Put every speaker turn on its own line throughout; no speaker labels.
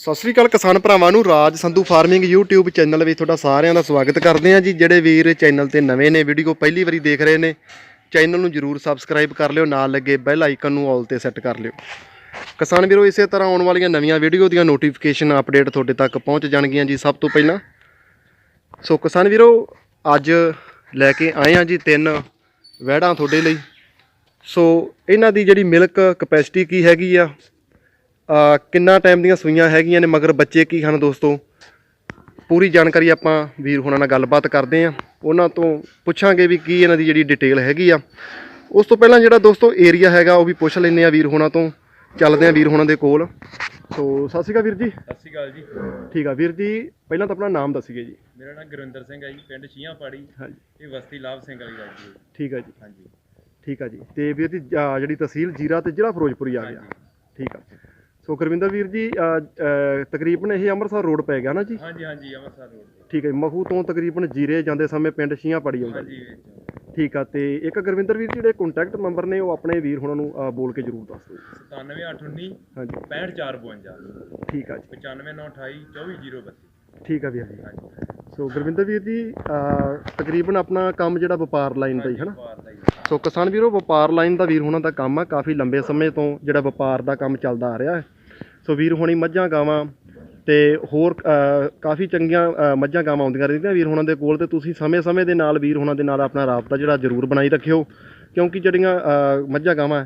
ਸਤਿ ਸ੍ਰੀ ਅਕਾਲ ਕਿਸਾਨ ਭਰਾਵਾਂ ਨੂੰ, Raj Sandhu farming YouTube channel ਵਿੱਚ ਤੁਹਾਡਾ ਸਾਰਿਆਂ ਦਾ ਸਵਾਗਤ ਕਰਦੇ ਹਾਂ ਜੀ। ਜਿਹੜੇ ਵੀਰ ਚੈਨਲ ਤੇ ਨਵੇਂ ਨੇ, ਵੀਡੀਓ ਪਹਿਲੀ ਵਾਰੀ ਦੇਖ ਰਹੇ ਨੇ, ਚੈਨਲ ਨੂੰ ਜਰੂਰ ਸਬਸਕ੍ਰਾਈਬ ਕਰ ਲਿਓ, ਨਾਲ ਲੱਗੇ ਬੈਲ ਆਈਕਨ ਨੂੰ ਆਲ ਤੇ ਸੈੱਟ ਕਰ ਲਿਓ। ਕਿਸਾਨ ਵੀਰੋ, ਇਸੇ ਤਰ੍ਹਾਂ ਆਉਣ ਵਾਲੀਆਂ ਨਵੀਆਂ ਵੀਡੀਓ ਦੀਆਂ ਨੋਟੀਫਿਕੇਸ਼ਨ ਅਪਡੇਟ ਤੁਹਾਡੇ ਤੱਕ ਪਹੁੰਚ ਜਾਣਗੀਆਂ ਜੀ ਸਭ ਤੋਂ ਪਹਿਲਾਂ। ਸੋ ਕਿਸਾਨ ਵੀਰੋ, ਅੱਜ ਲੈ ਕੇ ਆਏ ਹਾਂ ਜੀ ਤਿੰਨ ਵਹਿੜਾਂ ਤੁਹਾਡੇ ਲਈ। ਸੋ ਇਹਨਾਂ ਦੀ ਜਿਹੜੀ ਮਿਲਕ ਕਪੈਸਿਟੀ ਕੀ ਹੈਗੀ ਆ ਕਿੰਨਾ ਟਾਈਮ ਦੀਆਂ ਸੂਈਆਂ ਹੈਗੀਆਂ ਨੇ? ਮਗਰ ਬੱਚੇ ਕੀ ਹਨ ਦੋਸਤੋ? ਪੂਰੀ ਜਾਣਕਾਰੀ ਆਪਾਂ ਵੀਰ ਹੁਣਾਂ ਨਾਲ ਗੱਲਬਾਤ ਕਰਦੇ ਆ। ਉਹਨਾਂ ਤੋਂ ਪੁੱਛਾਂਗੇ ਵੀ ਕੀ ਇਹਨਾਂ ਦੀ ਜਿਹੜੀ ਡਿਟੇਲ ਹੈਗੀ ਆ। ਉਸ ਤੋਂ ਪਹਿਲਾਂ ਜਿਹੜਾ ਦੋਸਤੋ ਏਰੀਆ ਹੈਗਾ ਉਹ ਵੀ ਪੁੱਛ ਲੈਂਦੇ ਆ ਵੀਰ ਹੁਣਾਂ ਤੋਂ। ਚੱਲਦੇ ਆ ਵੀਰ ਹੁਣਾਂ ਦੇ ਕੋਲ। ਸੋ ਸਤਿ ਸ਼੍ਰੀ ਅਕਾਲ ਵੀਰ ਜੀ।
ਸਤਿ ਸ਼੍ਰੀ ਅਕਾਲ ਜੀ।
ਠੀਕ ਆ ਵੀਰ ਜੀ ਪਹਿਲਾਂ ਤਾਂ ਆਪਣਾ ਨਾਮ ਦੱਸੀਏ ਜੀ।
ਮੇਰਾ ਨਾਮ ਗੁਰਵਿੰਦਰ ਸਿੰਘ ਹੈ ਜੀ ਪਿੰਡ ਛੀਆਂ ਪਾੜੀ
ਹਾਂਜੀ।
ਇਹ ਵਸਤੀ ਲਾਭ ਸਿੰਘ ਵਾਲੀ ਰਾਜੀ ਹੈ
ਠੀਕ ਆ ਜੀ।
ਹਾਂਜੀ।
ਠੀਕ ਆ ਜੀ। ਤੇ ਵੀਰ ਜੀ ਜਿਹੜੀ ਤਹਿਸੀਲ ਜੀਰਾ ਤੇ ਜ਼ਿਲ੍ਹਾ ਫਿਰੋਜ਼ਪੁਰੀ ਆ ਗਿਆ। ਠੀਕ ਆ। ਸੋ ਗੁਰਵਿੰਦਰ ਵੀਰ ਜੀ ਅ, ਅ, ਤਕਰੀਬਨ ਇਹ ਅੰਮ੍ਰਿਤਸਰ ਰੋਡ ਪੈ ਗਿਆ ਨਾ ਜੀ?
ਹਾਂਜੀ ਹਾਂਜੀ ਅੰਮ੍ਰਿਤਸਰ ਰੋਡ ਤੇ।
ਠੀਕ ਹੈ ਮਖੂ ਤੋਂ ਤਕਰੀਬਨ ਜੀਰੇ ਜਾਂਦੇ ਸਮੇਂ ਪਿੰਡ ਛੀਆਂ ਪੜੀ ਆਉਂਦਾ। ਜੀ
ਹਾਂਜੀ ਵਿੱਚ
ਠੀਕ ਆ ਤੇ ਇੱਕ ਗੁਰਵਿੰਦਰ ਵੀਰ ਜਿਹੜੇ ਕੰਟੈਕਟ ਨੰਬਰ ਨੇ ਉਹ ਆਪਣੇ ਵੀਰ ਹੁਣਾਂ ਨੂੰ ਅ, ਬੋਲ ਕੇ ਜਰੂਰ ਦੱਸ ਦਿਓ
97819
ਹਾਂਜੀ।
65452
ਠੀਕ ਆ ਜੀ।
95928 24032
ਠੀਕ ਆ ਵੀਰ ਜੀ।
ਹਾਂਜੀ।
ਸੋ ਗੁਰਵਿੰਦਰ ਵੀਰ ਜੀ ਅ, ਤਕਰੀਬਨ ਆਪਣਾ ਕੰਮ ਜਿਹੜਾ ਵਪਾਰ ਲਾਈਨ ਦਾ ਹੀ
ਦਾ ਜੀ
ਸੋ ਕਿਸਾਨ ਵੀਰੋ ਵਪਾਰ ਲਾਈਨ ਦਾ ਵੀਰ ਹੁਣਾਂ ਦਾ ਕੰਮ ਆ ਕਾਫੀ ਲੰਬੇ ਸਮੇਂ ਤੋਂ ਜਿਹੜਾ ਵਪਾਰ ਦਾ ਕੰਮ ਚੱਲਦਾ ਆ ਰਿਹਾ ਹੈ। ਸੋ ਵੀਰ ਹੁਣੀ ਮੱਝਾਂ ਗਾਵਾਂ ਤੇ ਹੋਰ ਕਾਫੀ ਚੰਗੀਆਂ ਮੱਝਾਂ ਗਾਵਾਂ ਆਉਂਦੀਆਂ ਰਹਿੰਦੀਆਂ। ਵੀਰ ਹੁਣਾਂ ਦੇ ਕੋਲ ਤੇ ਤੁਸੀਂ ਸਮੇਂ-ਸਮੇਂ ਦੇ ਨਾਲ ਵੀਰ ਹੁਣਾਂ ਦੇ ਨਾਲ ਆਪਣਾ ਰਾਬਤਾ ਜਿਹੜਾ ਜ਼ਰੂਰ ਬਣਾਈ ਰੱਖਿਓ। ਕਿਉਂਕਿ ਜਿਹੜੀਆਂ ਮੱਝਾਂ ਗਾਵਾਂ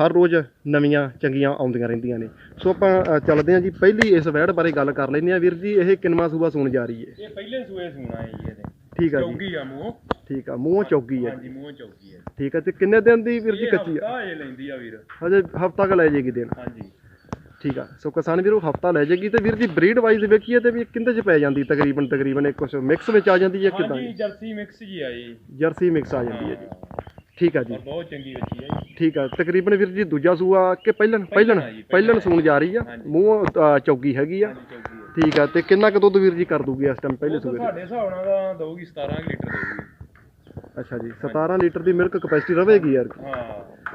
ਹਰ ਰੋਜ਼ ਨਵੀਆਂ ਚੰਗੀਆਂ ਆਉਂਦੀਆਂ ਰਹਿੰਦੀਆਂ ਨੇ। ਸੋ ਆਪਾਂ ਚੱਲਦੇ ਹਾਂ ਜੀ। ਪਹਿਲੀ ਇਸ ਵਹਿੜ ਬਾਰੇ ਗੱਲ ਕਰ ਲੈਂਦੇ ਹਾਂ। ਵੀਰ ਜੀ ਇਹ ਕਿੰਨਵਾਂ ਸੂਬਾ ਸੂਣ ਜਾ ਰਹੀ ਹੈ?
ਇਹ ਪਹਿਲੇ ਸੂਏ ਸੂਣਾ ਹੈ ਜੀ ਇਹਦੇ।
ਠੀਕ ਆ ਜੀ।
ਚੌਗੀ ਆ ਮੂੰਹ।
ਠੀਕ ਆ ਮੂੰਹ ਚੌਗੀ ਹੈ
ਹਾਂਜੀ ਮੂੰਹ ਚੌਗੀ ਹੈ
ਠੀਕ ਆ ਤੇ ਕਿੰਨੇ ਦਿਨ ਦੀ ਵੀਰ ਜੀ ਕੱਚੀ ਆ?
ਹਫਤਾ ਇਹ ਲੈਂਦੀ ਆ ਵੀਰ।
ਹਜੇ ਹਫਤਾ ਕ ਲੈ ਜਾਏਗੀ ਦਿਨ
ਹਾਂਜੀ।
ਠੀਕ ਆ ਸੋ ਕਿਸਾਨ ਵੀਰੋ ਹਫਤਾ ਲੈ ਜਾਏਗੀ ਤੇ ਵੀਰ ਜੀ ਬਰੀਡ ਵਾਈਜ਼ ਵੇਖੀਏ ਤੇ ਵੀ ਕਿੰਦੇ ਚ ਪੈ ਜਾਂਦੀ ਤਕਰੀਬਨ ਤਕਰੀਬਨ ਇਹ ਕੁਝ ਮਿਕਸ ਵਿੱਚ ਆ ਜਾਂਦੀ ਹੈ ਕਿਦਾਂ?
ਹਾਂਜੀ ਜਰਸੀ ਮਿਕਸ ਜੀ ਆ ਜੀ
ਜਰਸੀ ਮਿਕਸ ਆ ਜਾਂਦੀ ਹੈ ਜੀ। ਠੀਕ ਆ ਜੀ।
ਬਹੁਤ ਚੰਗੀ ਬੱਚੀ ਹੈ ਜੀ।
ਠੀਕ ਆ ਤਕਰੀਬਨ ਵੀਰ ਜੀ ਦੂਜਾ ਸੂਆ ਕਿ ਪਹਿਲਣ ਪਹਿਲਣ ਪਹਿਲਣ ਸੂਣ ਜਾ ਰਹੀ ਆ। ਮੂੰਹ ਚੌਗੀ ਹੈਗੀ ਆ। ਠੀਕ ਆ ਤੇ ਕਿੰਨਾ ਕੁ ਦੁੱਧ ਵੀਰ ਜੀ ਕਰ ਦੂਗੀ ਇਸ ਟਾਈਮ ਪਹਿਲੇ ਸੂਏ
ਸਾਡੇ ਹਿਸਾਬ ਨਾਲ ਤਾਂ ਦਊਗੀ 17 ਕੁ ਲੀਟਰ ਦਊਗੀ।
ਅੱਛਾ ਜੀ 17 ਲੀਟਰ ਦੀ ਮਿਲਕ ਕਪੈਸਿਟੀ ਰਹੇਗੀ ਯਾਰ।
ਹਾਂ।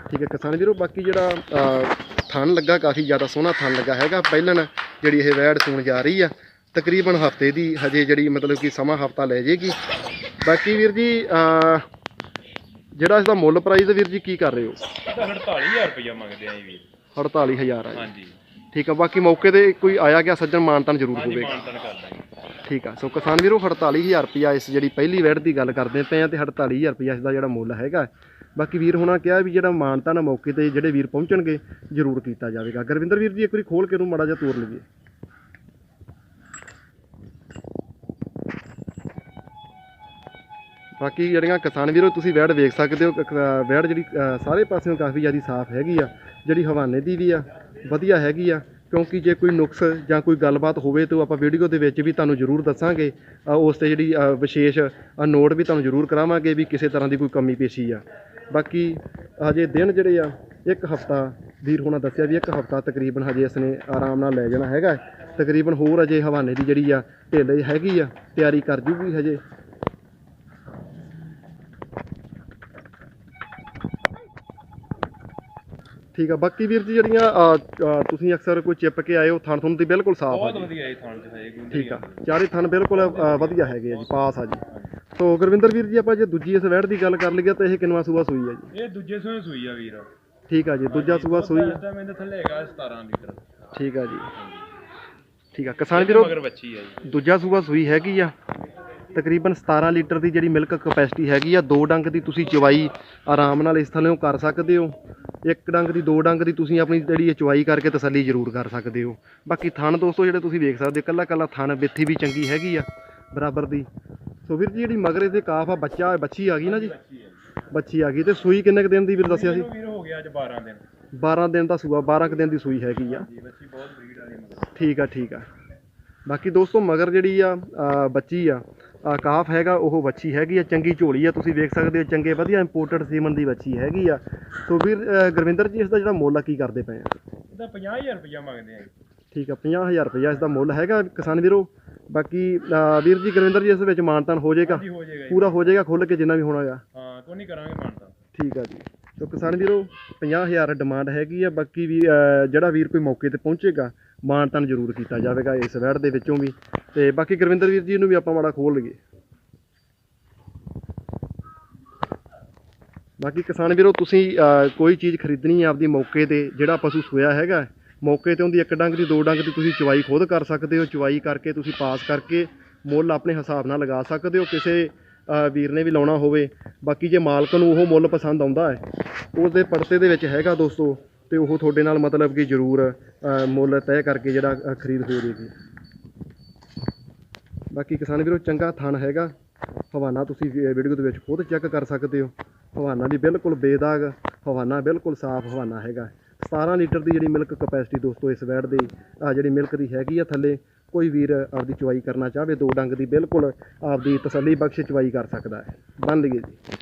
ਠੀਕ ਹੈ ਕਿਸਾਨ ਵੀਰੋ ਬਾਕੀ ਜਿਹੜਾ ਅ, ਥਣ ਲੱਗਾ ਕਾਫੀ ਜ਼ਿਆਦਾ ਸੋਹਣਾ ਥਣ ਲੱਗਾ ਹੈਗਾ। ਪਹਿਲਣ ਜਿਹੜੀ ਇਹ ਵੈੜ ਸੂਣ ਜਾ ਰਹੀ ਆ ਤਕਰੀਬਨ ਹਫ਼ਤੇ ਦੀ ਹਜੇ ਜਿਹੜੀ ਮਤਲਬ ਕਿ ਸਮਾਂ ਹਫਤਾ ਲੈ ਜੇਗੀ। ਬਾਕੀ ਵੀਰ ਜੀ ਅ, ਜਿਹੜਾ ਇਸ ਦਾ ਮੁੱਲ ਪ੍ਰਾਈਸ ਵੀਰ ਜੀ ਕੀ ਕਰ ਰਹੇ ਹੋ?
ਇਹ ਤਾਂ 48000 ਰੁਪਇਆ ਮੰਗਦੇ ਆ ਜੀ ਵੀਰ।
48000 ਆ ਜੀ।
ਹਾਂਜੀ।
ਠੀਕ ਆ ਬਾਕੀ ਮੌਕੇ ਤੇ ਕੋਈ ਆਇਆ ਗਿਆ ਸੱਜਣ ਮਾਨਤਨ ਜ਼ਰੂਰ
ਹਾਂਜੀ
ਹੋਵੇਗਾ।
ਮਾਨਤਨ ਕਰਦਾ ਜੀ।
ਠੀਕ ਆ। ਸੋ ਕਿਸਾਨ ਵੀਰੋ 48000 ਰੁਪਿਆ ਇਸ ਜਿਹੜੀ ਪਹਿਲੀ ਵੈੜ ਦੀ ਗੱਲ ਕਰਦੇ ਪਏ ਆ ਤੇ 48000 ਰੁਪਿਆ ਇਸ ਦਾ ਜਿਹੜਾ ਮੁੱਲ ਹੈਗਾ। ਬਾਕੀ ਵੀਰ ਹੋਣਾ ਕਿਹਾ ਵੀ ਜਿਹੜਾ ਮਾਨਤਾ ਨਾ ਮੌਕੇ ਤੇ ਜਿਹੜੇ ਵੀਰ ਪਹੁੰਚਣਗੇ, ਜ਼ਰੂਰ ਕੀਤਾ ਜਾਵੇਗਾ। ਗੁਰਵਿੰਦਰ ਵੀਰ ਜੀ, ਇੱਕ ਵਾਰੀ ਖੋਲ ਕੇ ਨੂੰ ਮਾੜਾ ਜਿਹਾ ਤੋਰ ਲਈਏ। ਬਾਕੀ ਜਿਹੜੀਆਂ ਕਿਸਾਨ ਵੀਰੋ, ਤੁਸੀਂ ਵੈੜ ਵੇਖ ਸਕਦੇ ਹੋ, ਕ- ਕ- ਵੈੜ ਜਿਹੜੀ ਸਾਰੇ ਪਾਸਿਓਂ ਕਾਫੀ ਜ਼ਿਆਦਾ ਸਾਫ਼ ਹੈਗੀ ਆ। ਜਿਹੜੀ ਹਵਾਨੇ ਦੀ ਵੀ ਆ, ਵਧੀਆ ਹੈਗੀ ਆ। ਕਿਉਂਕਿ ਜੇ ਕੋਈ ਨੁਕਸ ਜਾਂ ਕੋਈ ਗੱਲਬਾਤ ਹੋਵੇ ਤਾਂ ਆਪਾਂ ਵੀਡੀਓ ਦੇ ਵਿੱਚ ਵੀ ਤੁਹਾਨੂੰ ਜ਼ਰੂਰ ਦੱਸਾਂਗੇ। ਅ, ਉਸ ਤੇ ਜਿਹੜੀ ਅ, ਵਿਸ਼ੇਸ਼ ਅ, ਨੋਟ ਵੀ ਤੁਹਾਨੂੰ ਜ਼ਰੂਰ ਕਰਾਵਾਂਗੇ ਵੀ ਕਿਸੇ ਤਰ੍ਹਾਂ ਦੀ ਕੋਈ ਕਮੀ ਪੇਸ਼ੀ ਆ। ਬਾਕੀ ਹਜੇ ਦਿਨ ਜਿਹੜੇ ਆ ਇੱਕ ਹਫਤਾ ਵੀਰ ਹੋਣਾ ਦੱਸਿਆ ਵੀ ਇੱਕ ਹਫਤਾ ਤਕਰੀਬਨ ਹਜੇ ਇਸਨੇ ਆਰਾਮ ਨਾਲ ਲੈ ਜਾਣਾ ਹੈਗਾ। ਤਕਰੀਬਨ ਹੋਰ ਅਜੇ ਹਵਾਨੇ ਦੀ ਜਿਹੜੀ ਆ ਢਿੱਲ ਹੈਗੀ ਆ ਤਿਆਰੀ ਕਰ ਜੂਗੀ ਹਜੇ। ਠੀਕ ਆ ਬਾਕੀ ਵੀਰ ਜੀ ਜਿਹੜੀਆਂ ਅ, ਅ, ਤੁਸੀਂ ਅਕਸਰ ਕੋਈ ਚਿਪ ਕੇ ਆਏ ਹੋ ਥਣ ਥਣ ਦੀ ਬਿਲਕੁਲ ਸਾਫ਼ ਆ
ਬਹੁਤ
ਜੀ।
ਵਧੀਆ ਇਹ ਥਾਣ ਚ ਹੈ ਗੁੰਡੀ
ਠੀਕ ਆ ਚਾਰੇ ਥਣ ਬਿਲਕੁਲ ਅ, ਵਧੀਆ ਹੈਗੇ ਆ ਜੀ ਪਾਸ ਆ ਜੀ। ਸੋ ਗੁਰਵਿੰਦਰ ਵੀਰ ਜੀ ਆਪਾਂ ਜੇ ਦੂਜੀ ਇਸ ਵੈੜ ਦੀ ਗੱਲ ਕਰ ਲਈਏ ਤਾਂ ਇਹ ਕਿੰਨਵਾ ਸੂਆ ਸੂਈ ਆ ਜੀ?
ਇਹ ਦੂਜੇ ਸੂਏ ਸੂਈ ਆ ਵੀਰ।
ਠੀਕ ਆ ਜੀ ਦੂਜਾ ਸੂਆ ਸੂਈ ਆ।
ਤਾਂ ਥੱਲੇ ਹੈਗਾ 17 ਲੀਟਰ
ਠੀਕ ਆ ਜੀ। ਠੀਕ ਆ ਕਿਸਾਨ ਵੀਰੋ
ਮਗਰ ਬੱਚੀ ਆ ਜੀ।
ਦੂਜਾ ਸੂਆ ਸੂਈ ਹੈਗੀ ਆ। ਤਕਰੀਬਨ 17 ਲੀਟਰ ਦੀ ਜਿਹੜੀ ਮਿਲਕ ਕਪੈਸਿਟੀ ਹੈਗੀ ਆ ਦੋ ਡੰਗ ਦੀ ਤੁਸੀਂ ਚਵਾਈ ਆਰਾਮ ਨਾਲ ਇਸ ਥੱਲੇੋਂ ਕਰ ਸਕਦੇ ਹੋ। ਇੱਕ ਡੰਗ ਦੀ ਦੋ ਡੰਗ ਦੀ ਤੁਸੀਂ ਆਪਣੀ ਜਿਹੜੀ ਇਹ ਚਵਾਈ ਕਰਕੇ ਤਸੱਲੀ ਜ਼ਰੂਰ ਕਰ ਸਕਦੇ ਹੋ। ਬਾਕੀ ਥਣ ਦੋਸਤੋ ਜਿਹੜੇ ਤੁਸੀਂ ਵੇਖ ਸਕਦੇ ਹੋ ਕੱਲਾ ਕੱਲਾ ਥਣ ਵਿੱਥੀ ਵੀ ਚੰਗੀ ਹੈਗੀ ਆ ਬਰਾਬਰ ਦੀ। ਸੋ ਵੀਰ ਜੀ ਜਿਹੜੀ ਮਗਰ ਇਹਦੇ ਕਾਫ ਆ ਬੱਚਾ ਬੱਚੀ ਆ ਗਈ ਨਾ ਜੀ?
ਬੱਚੀ ਆ
ਗਈ। ਤੇ ਸੂਈ ਕਿੰਨੇ ਕੁ ਦਿਨ ਦੀ ਵੀਰ ਦੱਸਿਆ ਸੀ?
ਵੀਰ ਹੋ ਗਿਆ ਅੱਜ 12 ਦਿਨ।
12 ਦਿਨ ਦਾ ਸੂਆ 12 ਕੁ ਦਿਨ ਦੀ ਸੂਈ ਹੈਗੀ ਆ।
ਜੀ ਬੱਚੀ ਬਹੁਤ ਬਰੀਡ ਵਾਲੀ ਮਗਰ।
ਠੀਕ ਆ ਠੀਕ ਆ। ਬਾਕੀ ਦੋਸਤੋ ਮਗਰ ਜਿਹੜੀ ਆ ਬੱਚੀ ਆ ਕਾਫ ਹੈਗਾ ਉਹ ਬੱਚੀ ਹੈਗੀ ਆ ਚੰਗੀ ਝੋਲੀ ਆ ਤੁਸੀਂ ਵੇਖ ਸਕਦੇ ਹੋ ਚੰਗੇ ਵਧੀਆ ਇੰਪੋਰਟਡ ਸੀਮਨ ਦੀ ਬੱਚੀ ਹੈਗੀ ਆ। ਸੋ ਵੀਰ ਗੁਰਵਿੰਦਰ ਜੀ ਇਸ ਦਾ ਜਿਹੜਾ ਮੁੱਲ ਆ ਕੀ ਕਰਦੇ ਪਏ ਆ?
ਇਹਦਾ 50000 ਰੁਪਇਆ ਮੰਗਦੇ ਆ
ਠੀਕ ਆ 50000 ਰੁਪਇਆ ਇਸ ਦਾ ਮੁੱਲ ਹੈਗਾ ਕਿਸਾਨ ਵੀਰੋ। ਬਾਕੀ ਵੀਰ ਜੀ ਗੁਰਵਿੰਦਰ ਜੀ ਇਸ ਵਿੱਚ ਮਾਨਤਾਨ ਹੋ ਜਾਏਗਾ? ਪੂਰਾ ਹੋ ਜਾਏਗਾ ਖੁੱਲ ਕੇ ਜਿੰਨਾ ਵੀ ਹੋਣਾ ਆ?
ਹਾਂ ਕੋਈ ਨਹੀਂ ਕਰਾਂਗੇ ਮਾਨਤਾ
ਠੀਕ ਆ ਜੀ। ਸੋ ਕਿਸਾਨ ਵੀਰੋ 50000 ਡਿਮਾਂਡ ਹੈਗੀ ਆ ਬਾਕੀ ਵੀ ਜਿਹੜਾ ਵੀਰ ਕੋਈ ਮੌਕੇ ਤੇ ਪਹੁੰਚੇਗਾ ਮਾਣ ਮਾਨਤਨ ਜ਼ਰੂਰ ਕੀਤਾ ਜਾਵੇਗਾ ਇਸ ਵੈੜ ਦੇ ਵਿੱਚੋਂ ਵੀ। ਤੇ ਬਾਕੀ ਗੁਰਵਿੰਦਰ ਵੀਰ ਜੀ ਨੂੰ ਵੀ ਆਪਾਂ ਮਾੜਾ ਖੋਲ ਲਈਏ। ਬਾਕੀ ਕਿਸਾਨ ਵੀਰੋ, ਤੁਸੀਂ ਕੋਈ ਚੀਜ਼ ਖਰੀਦਣੀ ਹੈ ਆਪਦੀ ਮੌਕੇ ਤੇ, ਜਿਹੜਾ ਪਸ਼ੂ ਸੋਇਆ ਹੈਗਾ, ਮੌਕੇ ਤੇ ਉਹਦੀ ਇੱਕ ਡੰਗ ਦੀ, ਦੋ ਡੰਗ ਦੀ ਤੁਸੀਂ ਚਵਾਈ ਖੁਦ ਕਰ ਸਕਦੇ ਹੋ। ਚਵਾਈ ਕਰਕੇ ਤੁਸੀਂ ਪਾਸ ਕਰਕੇ ਮੁੱਲ ਆਪਣੇ ਹਿਸਾਬ ਨਾਲ ਲਗਾ ਸਕਦੇ ਹੋ। ਕਿਸੇ ਵੀਰ ਨੇ ਵੀ ਲਾਉਣਾ ਹੋਵੇ। ਬਾਕੀ ਜੇ ਮਾਲਕ ਨੂੰ ਉਹ ਮੁੱਲ ਪਸੰਦ ਆਉਂਦਾ ਹੈ ਉਸ ਦੇ ਪੜਤੇ ਦੇ ਵਿੱਚ ਹੈਗਾ ਦੋਸਤੋ ਤੇ ਉਹ ਤੁਹਾਡੇ ਨਾਲ ਮਤਲਬ ਕਿ ਜ਼ਰੂਰ ਅਹ, ਮੁੱਲ ਤੈਅ ਕਰਕੇ ਜਿਹੜਾ ਅਹ, ਖਰੀਦ ਹੋ ਜਾਏਗੀ। ਬਾਕੀ ਕਿਸਾਨ ਵੀਰੋ ਚੰਗਾ ਥਣ ਹੈਗਾ। ਹਵਾਨਾ ਤੁਸੀਂ ਵੀਡੀਓ ਦੇ ਵਿੱਚ ਖੁਦ ਚੈੱਕ ਕਰ ਸਕਦੇ ਹੋ। ਹਵਾਨਾ ਵੀ ਬਿਲਕੁਲ ਬੇਦਾਗ ਹਵਾਨਾ ਬਿਲਕੁਲ ਸਾਫ਼ ਹਵਾਨਾ ਹੈਗਾ। 17 ਲੀਟਰ ਦੀ ਜਿਹੜੀ ਮਿਲਕ ਕਪੈਸਿਟੀ ਦੋਸਤੋ ਇਸ ਵੈੜ ਦੀ ਆ ਜਿਹੜੀ ਮਿਲਕ ਦੀ ਹੈਗੀ ਆ ਥੱਲੇ ਕੋਈ ਵੀਰ ਆਪਦੀ ਚਵਾਈ ਕਰਨਾ ਚਾਹਵੇ ਦੋ ਡੰਗ ਦੀ ਬਿਲਕੁਲ ਆਪਦੀ ਤਸੱਲੀ ਬਖਸ਼ ਚਵਾਈ ਕਰ ਸਕਦਾ ਹੈ। ਬੰਨ ਲਈਏ ਜੀ।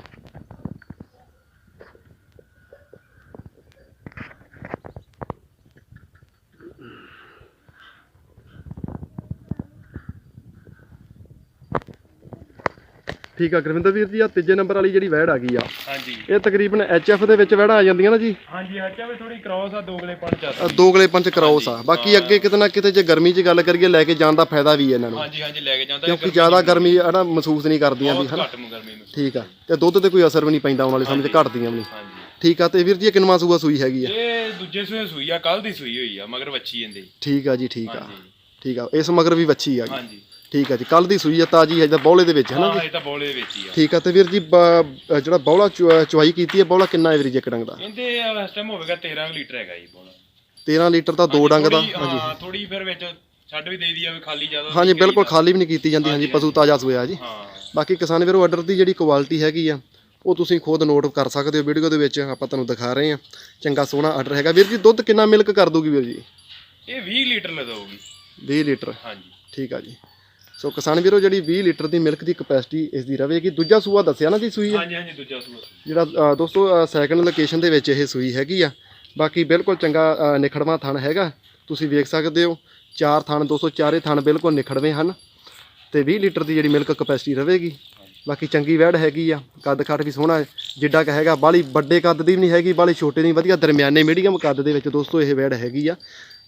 ਠੀਕ ਆ ਗੁਰਵਿੰਦਰ ਵੀਰ ਜੀ ਆ ਤੀਜੇ ਨੰਬਰ ਵਾਲੀ ਜਿਹੜੀ ਵੈੜ ਆ ਗਈ ਆ।
ਹਾਂਜੀ।
ਇਹ ਤਕਰੀਬਨ ਐਚਐਫ ਦੇ ਵਿੱਚ ਵੈੜਾਂ ਆ ਜਾਂਦੀਆਂ ਨਾ ਜੀ?
ਹਾਂਜੀ ਹੱਚਾ ਵੀ ਥੋੜੀ ਕ੍ਰਾਸ ਆ ਦੋਗਲੇ ਪੰਜ ਆ।
ਦੋਗਲੇ ਪੰਚ ਕਰਾਉਸ ਆ। ਬਾਕੀ ਅੱਗੇ ਕਿਤੇ ਨਾ ਕਿਤੇ ਜੇ ਗਰਮੀ 'ਚ ਗੱਲ ਕਰੀਏ ਲੈ ਕੇ ਜਾਣ ਦਾ ਫਾਇਦਾ ਵੀ ਹੈ ਇਹਨਾਂ ਨੂੰ।
ਹਾਂਜੀ ਹਾਂਜੀ ਲੈ ਕੇ ਜਾਂਦਾ।
ਕਿਉਂਕਿ ਜ਼ਿਆਦਾ ਗਰਮੀ ਹੈ ਨਾ ਮਹਿਸੂਸ ਨਹੀਂ ਕਰਦੀਆਂ ਵੀ ਹਨਾ?
ਘੱਟ ਗਰਮੀ ਨੂੰ
ਠੀਕ ਆ। ਤੇ ਦੁੱਧ ਤੇ ਕੋਈ ਅਸਰ ਵੀ ਨਹੀਂ ਪੈਂਦਾ ਆਉਣ ਵਾਲੇ ਸਮੇਂ 'ਚ ਘਟਦੀਆਂ ਵੀ ਨਹੀਂ।
ਹਾਂਜੀ।
ਠੀਕ ਆ ਤੇ ਵੀਰ ਜੀ ਇਹ ਕਿੰਨਵਾਂ ਸੂਆ ਸੂਈ ਹੈਗੀ ਆ?
ਇਹ ਦੂਜੇ ਸੂਏ ਸੂਈ ਆ ਕੱਲ ਦੀ ਸੂਈ ਹੋਈ ਆ ਮਗਰ ਵੱਛੀ ਜਾਂਦੀ
ਠੀਕ ਆ ਜੀ ਠੀਕ ਆ। ਠੀਕ ਆ ਇਸ ਮਗਰ ਵੀ ਵੱਛੀ ਆ। ਗਈ
ਹਾਂਜੀ।
ਠੀਕ ਆ ਜੀ ਕੱਲ ਦੀ ਸੂਈ ਆ ਤਾਜੀ ਹੈ ਬੌਲੇ ਦੇ ਵਿੱਚ ਹੈ ਨਾ
ਹਾਂ ਇਹ ਤਾਂ ਬੋਲੇ ਦੇ ਵਿੱਚ ਹੀ ਆ।
ਠੀਕ ਆ ਤੇ ਵੀਰ ਜੀ ਬ- ਜਿਹੜਾ ਬੌਲਾ ਚੁਆਈ ਕੀਤੀ ਹੈ ਬੌਲਾ ਕਿੰਨਾ ਐਵਰੇਜ ਇੱਕ ਡੰਗ ਦਾ?
ਇਹਦੇ ਇਸ ਟਾਈਮ ਹੋਵੇਗਾ 13 ਕੁ ਲੀਟਰ ਹੈਗਾ ਜੀ ਬੋਲਾ।
13 ਲੀਟਰ ਤਾਂ ਦੋ ਡੰਗ ਦਾ
ਥੋੜ੍ਹੀ, ਹਾਂ ਥੋੜੀ ਫਿਰ ਵਿੱਚ ਛੱਡ ਵੀ ਦੇਈ ਦੀ ਆ ਵੀ ਖਾਲੀ ਜ਼ਿਆਦਾ
ਹਾਂਜੀ ਬਿਲਕੁਲ ਖਾਲੀ ਵੀ ਨਹੀਂ ਕੀਤੀ ਜਾਂਦੀ ਹਾਂਜੀ ਪਸ਼ੂ ਤਾਜ਼ਾ ਸੋਇਆ ਜੀ।
ਹਾਂ।
ਬਾਕੀ ਕਿਸਾਨ ਵੀਰੋ ਆਰਡਰ ਦੀ ਜਿਹੜੀ ਕੁਆਲਿਟੀ ਹੈਗੀ ਆ ਉਹ ਤੁਸੀਂ ਖੁਦ ਨੋਟ ਕਰ ਸਕਦੇ ਹੋ ਵੀਡੀਓ ਦੇ ਵਿੱਚ ਆਪਾਂ ਤੁਹਾਨੂੰ ਦਿਖਾ ਰਹੇ ਹਾਂ। ਚੰਗਾ ਸੋਹਣਾ ਆਰਡਰ ਹੈਗਾ। ਵੀਰ ਜੀ ਦੁੱਧ ਕਿੰਨਾ ਮਿਲਕ ਕਰ ਦੂਗੀ ਵੀਰ ਜੀ?
ਇਹ 20 ਲੀਟਰ ਲਦਾਉਗੀ
20 ਲੀਟਰ।
ਹਾਂਜੀ।
ਠੀਕ ਆ ਜੀ। ਸੋ ਕਿਸਾਨ ਵੀਰੋ ਜਿਹੜੀ 20 ਲੀਟਰ ਦੀ ਮਿਲਕ ਦੀ ਕਪੈਸਿਟੀ ਇਸ ਦੀ ਰਵੇਗੀ। ਦੂਜਾ ਸੂਆ ਦੱਸਿਆ ਨਾ ਜੀ ਸੂਈ ਹੈ
ਹਾਂਜੀ ਹਾਂਜੀ ਦੂਜਾ ਸੂਆ।
ਜਿਹੜਾ ਅ, ਦੋਸਤੋ ਸੈਕੰਡ ਲੋਕੇਸ਼ਨ ਦੇ ਵਿੱਚ ਇਹ ਸੂਈ ਹੈਗੀ ਆ। ਬਾਕੀ ਬਿਲਕੁਲ ਚੰਗਾ ਅ, ਨਿਖੜਵਾਂ ਥਣ ਹੈਗਾ। ਤੁਸੀਂ ਵੇਖ ਸਕਦੇ ਹੋ ਚਾਰ ਥਣ ਦੋਸਤੋ ਚਾਰੇ ਥਣ ਬਿਲਕੁਲ ਨਿਖੜਵੇਂ ਹਨ। ਤੇ 20 ਲੀਟਰ ਦੀ ਜਿਹੜੀ ਮਿਲਕ ਕਪੈਸਿਟੀ ਰਵੇਗੀ। ਬਾਕੀ ਚੰਗੀ ਵੈੜ ਹੈਗੀ ਆ। ਕੱਦ ਕੱਟ ਵੀ ਸੋਹਣਾ ਹੈ, ਜਿੱਡਾ ਕ ਹੈਗਾ ਬਾਲੀ ਵੱਡੇ ਕੱਦ ਦੀ ਵੀ ਨਹੀਂ ਹੈਗੀ ਬਾਲੀ ਛੋਟੇ ਨਹੀਂ ਵਧੀਆ ਦਰਮਿਆਨੇ ਮੀਡੀਅਮ ਕੱਦ ਦੇ ਵਿੱਚ ਦੋਸਤੋ ਇਹ ਵੈੜ ਹੈਗੀ ਆ।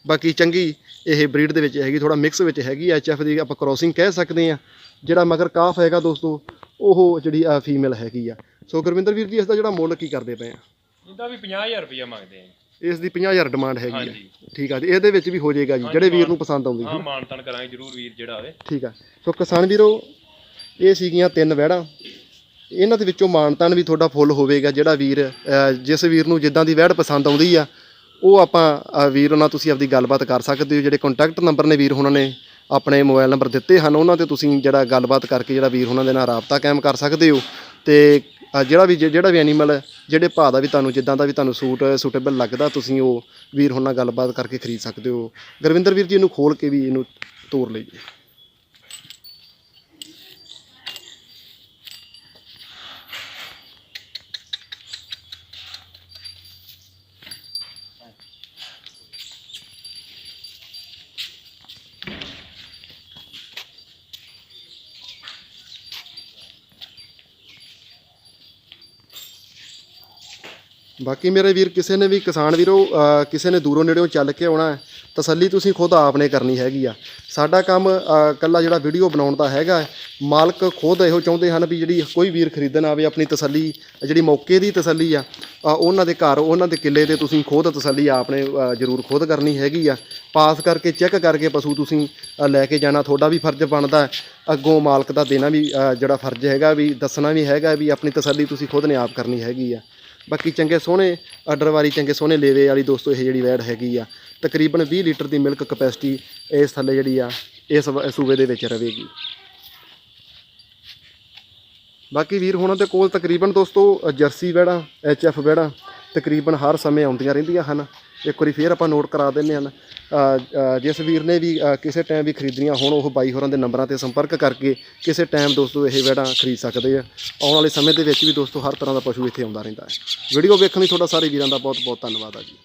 ਬਾਕੀ ਚੰਗੀ ਇਹ ਬਰੀਡ ਦੇ ਵਿੱਚ ਹੈਗੀ ਥੋੜਾ ਮਿਕਸ ਵਿੱਚ ਹੈਗੀ ਐਚਐਫ ਦੀ ਆਪਾਂ ਕ੍ਰੋਸਿੰਗ ਕਹਿ ਸਕਦੇ ਆ। ਜਿਹੜਾ ਮਗਰ ਕਾਫ ਹੈਗਾ ਦੋਸਤੋ ਉਹ ਜਿਹੜੀ ਫੀਮੇਲ ਹੈਗੀ ਆ। ਸੋ ਗੁਰਵਿੰਦਰ ਵੀਰ ਜੀ ਇਸ ਦਾ ਜਿਹੜਾ ਮੁੱਲ ਕੀ ਕਰਦੇ ਪਏ ਆ?
ਇਹਦਾ ਵੀ 50000 ਰੁਪਇਆ ਮੰਗਦੇ ਆ
ਇਸ ਦੀ 50000 ਡਿਮਾਂਡ ਹੈਗੀ ਆ।
ਹਾਂਜੀ।
ਠੀਕ ਆ ਜੀ ਇਹਦੇ ਵਿੱਚ ਵੀ ਹੋ ਜਾਏਗਾ ਜੀ ਜਿਹੜੇ ਵੀਰ ਨੂੰ ਪਸੰਦ ਆਉਂਦੀ
ਹਾਂ ਮਾਨਤਨ ਕਰਾਂਗੇ ਜਰੂਰ ਵੀਰ ਜਿਹੜਾ ਹੋਵੇ
ਠੀਕ ਆ। ਸੋ ਕਿਸਾਨ ਵੀਰੋ ਇਹ ਸੀਗੀਆਂ ਤਿੰਨ ਵਹਿੜਾਂ। ਇਹਨਾਂ ਦੇ ਵਿੱਚੋਂ ਮਾਨਤਾਨ ਵੀ ਤੁਹਾਡਾ ਫੁੱਲ ਹੋਵੇਗਾ ਜਿਹੜਾ ਵੀਰ ਜਿਸ ਵੀਰ ਨੂੰ ਜਿੱਦਾਂ ਦੀ ਵਹਿੜ ਪਸੰਦ ਆਉਂਦੀ ਆ ਉਹ ਆਪਾਂ ਅਹ, ਵੀਰ ਉਹਨਾਂ ਤੁਸੀਂ ਆਪਦੀ ਗੱਲਬਾਤ ਕਰ ਸਕਦੇ ਹੋ। ਜਿਹੜੇ ਕੰਟੈਕਟ ਨੰਬਰ ਨੇ ਵੀਰ ਉਹਨਾਂ ਨੇ ਆਪਣੇ ਮੋਬਾਈਲ ਨੰਬਰ ਦਿੱਤੇ ਹਨ ਉਹਨਾਂ ਤੇ ਤੁਸੀਂ ਜਿਹੜਾ ਗੱਲਬਾਤ ਕਰਕੇ ਜਿਹੜਾ ਵੀਰ ਉਹਨਾਂ ਦੇ ਨਾਲ ਰਾਬਤਾ ਕਾਇਮ ਕਰ ਸਕਦੇ ਹੋ। ਤੇ ਅਹ, ਜਿਹੜਾ ਵੀ ਜਿਹੜਾ ਵੀ ਐਨੀਮਲ ਜਿਹੜੇ ਭਾਅ ਦਾ ਵੀ ਤੁਹਾਨੂੰ ਜਿੱਦਾਂ ਦਾ ਵੀ ਤੁਹਾਨੂੰ ਸੂਟ ਸੂਟੇਬਲ ਲੱਗਦਾ ਤੁਸੀਂ ਉਹ ਵੀਰ ਉਹਨਾਂ ਨਾਲ ਗੱਲਬਾਤ ਕਰਕੇ ਖਰੀਦ ਸਕਦੇ ਹੋ। ਗੁਰਵਿੰਦਰ ਵੀਰ ਜੀ ਇਹਨੂੰ ਖੋਲ ਕੇ ਵੀ ਇਹਨੂੰ ਤੋਰ ਲਈਏ। ਬਾਕੀ ਮੇਰੇ ਵੀਰ ਕਿਸੇ ਨੇ ਵੀ ਕਿਸਾਨ ਵੀਰੋ ਅਹ ਕਿਸੇ ਨੇ ਦੂਰੋਂ ਨੇੜਿਓਂ ਚੱਲ ਕੇ ਆਉਣਾ ਹੈ ਤਸੱਲੀ ਤੁਸੀਂ ਖੁਦ ਆਪਨੇ ਕਰਨੀ ਹੈਗੀ ਆ। ਸਾਡਾ ਕੰਮ ਅਹ, ਕੱਲਾ ਜਿਹੜਾ ਵੀਡੀਓ ਬਣਾਉਣ ਦਾ ਹੈਗਾ ਹੈ, ਮਾਲਕ ਖੁਦ ਇਹੋ ਚਾਹੁੰਦੇ ਹਨ ਵੀ ਜਿਹੜੀ ਕੋਈ ਵੀਰ ਖਰੀਦਣ ਆਵੇ ਆਪਣੀ ਤਸੱਲੀ ਜਿਹੜੀ ਮੌਕੇ ਦੀ ਤਸੱਲੀ ਆ ਅਹ, ਉਹਨਾਂ ਦੇ ਘਰ ਉਹਨਾਂ ਦੇ ਕਿੱਲੇ ਤੇ ਤੁਸੀਂ ਖੁਦ ਤਸੱਲੀ ਆਪਨੇ ਅਹ, ਜ਼ਰੂਰ ਖੁਦ ਕਰਨੀ ਹੈਗੀ ਆ। ਪਾਸ ਕਰਕੇ ਚੈੱਕ ਕਰਕੇ ਪਸ਼ੂ ਤੁਸੀਂ ਅਹ, ਲੈ ਕੇ ਜਾਣਾ ਤੁਹਾਡਾ ਵੀ ਫਰਜ਼ ਬਣਦਾ ਹੈ। ਅੱਗੋਂ ਮਾਲਕ ਦਾ ਦੇਣਾ ਵੀ ਅਹ, ਜਿਹੜਾ ਫਰਜ਼ ਹੈਗਾ ਵੀ ਦੱਸਣਾ ਵੀ ਹੈਗਾ ਵੀ ਆਪਣੀ ਤਸੱਲੀ ਤੁਸੀਂ ਖੁਦ ਨੇ ਆਪ ਕਰਨੀ ਹੈਗੀ ਆ। ਬਾਕੀ ਚੰਗੇ ਸੋਹਣੇ ਆਰਡਰ ਵਾਲੀ, ਚੰਗੇ ਸੋਹਣੇ ਲੇਵੇ ਵਾਲੀ ਦੋਸਤੋ, ਇਹ ਜਿਹੜੀ ਵੈੜ ਹੈਗੀ ਆ, ਤਕਰੀਬਨ 20 ਲੀਟਰ ਦੀ ਮਿਲਕ ਕਪੈਸਿਟੀ ਇਸ ਥੱਲੇ ਜਿਹੜੀ ਆ, ਇਸ ਵ- ਸੂਬੇ ਦੇ ਵਿੱਚ ਰਵੇਗੀ ਬਾਕੀ ਵੀਰ, ਹੋਣਾ ਦੇ ਕੋਲ ਤਕਰੀਬਨ ਦੋਸਤੋ ਜਰਸੀ ਵੈੜਾਂ ਐਚਐਫ ਵੈੜਾਂ ਤਕਰੀਬਨ ਹਰ ਸਮੇਂ ਆਉਂਦੀਆਂ ਰਹਿੰਦੀਆਂ ਹਨ। ਇੱਕ ਵਾਰੀ ਫੇਰ ਆਪਾਂ ਨੋਟ ਕਰਾ ਦਿੰਦੇ ਹਨ। ਜਿਸ ਵੀਰ ਨੇ ਵੀ ਕਿਸੇ ਟਾਈਮ ਵੀ ਖਰੀਦਣੀਆਂ ਹੋਣ, ਉਹ ਬਾਈ ਹੋਰਾਂ ਦੇ ਨੰਬਰਾਂ ਤੇ ਸੰਪਰਕ ਕਰਕੇ ਕਿਸੇ ਟਾਈਮ ਦੋਸਤੋ ਇਹ ਵੈੜਾਂ ਖਰੀਦ ਸਕਦੇ ਆ। ਆਉਣ ਵਾਲੇ ਸਮੇਂ ਦੇ ਵਿੱਚ ਵੀ ਦੋਸਤੋ ਹਰ ਤਰ੍ਹਾਂ ਦਾ ਪਸ਼ੂ ਇੱਥੇ ਆਉਂਦਾ ਰਹਿੰਦਾ ਹੈ। ਵੀਡੀਓ ਵੇਖਣ ਲਈ ਤੁਹਾਡਾ ਸਾਰੇ ਵੀਰਾਂ ਦਾ ਬਹੁਤ ਬਹੁਤ ਧੰਨਵਾਦ ਆ ਜੀ।